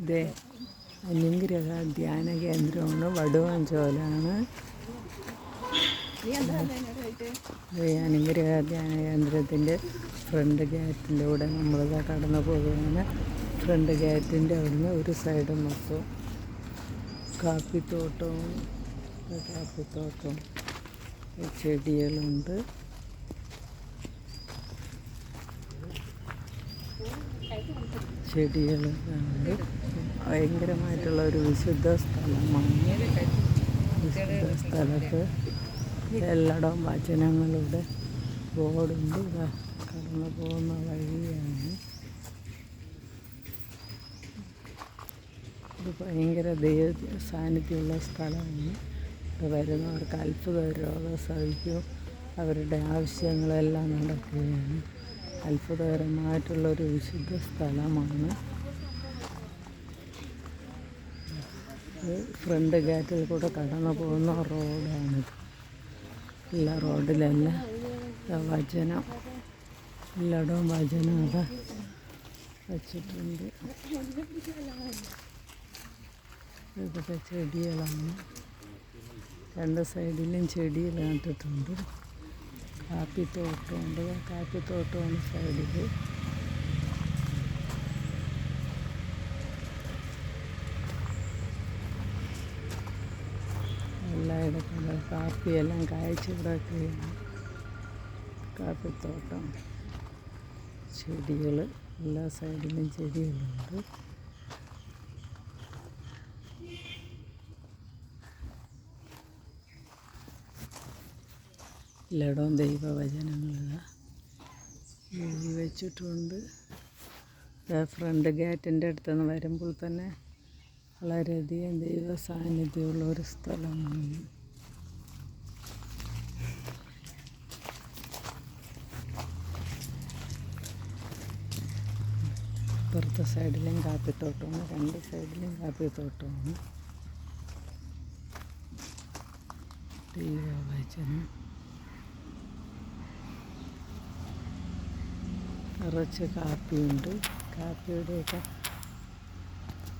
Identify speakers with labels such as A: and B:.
A: ഇതേ അനുഗ്രഹ ധ്യാന കേന്ദ്രമാണ് വടുവാഞ്ചോലാണ് അനുഗ്രഹ ധ്യാന കേന്ദ്രത്തിന്റെ ഫ്രണ്ട് ഗേറ്റിലൂടെ നമ്മളിതാ കടന്നു പോവുകയാണ്. ഫ്രണ്ട് ഗേറ്റിന്റെ അവിടുന്ന് ഒരു സൈഡ് മൊത്തം കാപ്പിത്തോട്ടവും കാപ്പിത്തോട്ടവും ചെടികളുണ്ട്. ചെടികളുണ്ട് ഭയങ്കരമായിട്ടുള്ള ഒരു വിശുദ്ധ സ്ഥലമാണ്. വിശുദ്ധ സ്ഥലത്ത് എല്ലായിടവും വചനങ്ങളുടെ ബോർഡുണ്ട്. കടന്നു പോകുന്ന വഴിയാണ്. ഇത് ഭയങ്കര ദൈവ സാന്നിധ്യമുള്ള സ്ഥലമാണ്. ഇവിടെ വരുന്നവർക്ക് അത്ഭുത രോഗം സഹിക്കും അവരുടെ ആവശ്യങ്ങളെല്ലാം നടക്കുകയാണ്. അത്ഭുതകരമായിട്ടുള്ളൊരു വിശുദ്ധ സ്ഥലമാണ്. ഫ്രണ്ട് ഗേറ്റിൽ കൂടെ കടന്നു പോകുന്ന റോഡാണിത്. എല്ലാ റോഡിലെല്ലാം? വചനം. എല്ലായിടവും വചനം അതെ വച്ചിട്ടുണ്ട്. ഇതൊക്കെ ചെടികളാണ്. രണ്ട് സൈഡിലും ചെടികൾ നട്ടിട്ടുണ്ട് കാപ്പിത്തോട്ടമുണ്ട്. കാപ്പിത്തോട്ടമാണ് സൈഡിൽ എല്ലായിടത്തും കാപ്പിയെല്ലാം കായ്ച്ചു കിടക്കുകയാണ്. കാപ്പിത്തോട്ടം. ചെടികൾ എല്ലാ സൈഡിലും ചെടികളുണ്ട്. എല്ലായിടവും ദൈവവചനങ്ങൾ എഴുതി വെച്ചിട്ടുണ്ട്. ഫ്രണ്ട് ഗേറ്റിന്റെ അടുത്ത് നിന്ന് വരുമ്പോൾ തന്നെ വളരെയധികം ദൈവ സാന്നിധ്യമുള്ള ഒരു സ്ഥലമാണ്. പുറത്തെ സൈഡിലും കാപ്പിത്തോട്ടമാണ് രണ്ട് സൈഡിലും കാപ്പിത്തോട്ടമാണ്. ദൈവവചനം. നിറച്ച് കാപ്പിയുണ്ട്. കാപ്പിയുടെയൊക്കെ